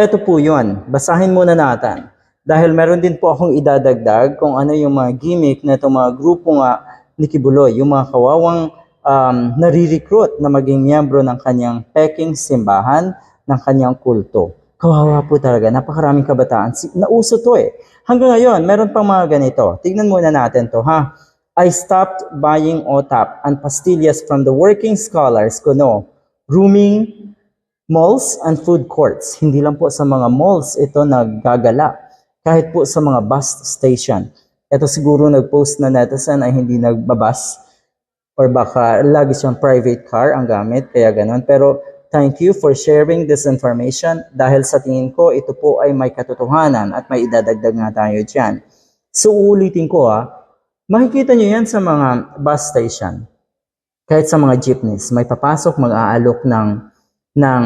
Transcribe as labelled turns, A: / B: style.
A: eto po yun. Basahin muna natin. Dahil meron din po akong idadagdag kung ano yung mga gimmick na itong mga grupo nga ni Kibuloy, yung mga kawawang um, nare-recruit na maging miyembro ng kanyang peking simbahan, ng kanyang kulto. Kawawa po talaga, napakaraming kabataan. Nauso to eh. Hanggang ngayon, meron pang mga ganito. Tignan muna natin to ha. I stopped buying OTAP and pastillas from the working scholars kuno, rooming malls and food courts. Hindi lang po sa mga malls ito naggagala. Kahit po sa mga bus station. Ito siguro nag-post na netizen ay hindi nagbabas or baka lagi siyang private car ang gamit, kaya ganun. Pero thank you for sharing this information dahil sa tingin ko ito po ay may katotohanan at may idadagdag nga tayo dyan. So uulitin ko ah, makikita nyo yan sa mga bus station kahit sa mga jeepneys, may papasok, mag-aalok ng, ng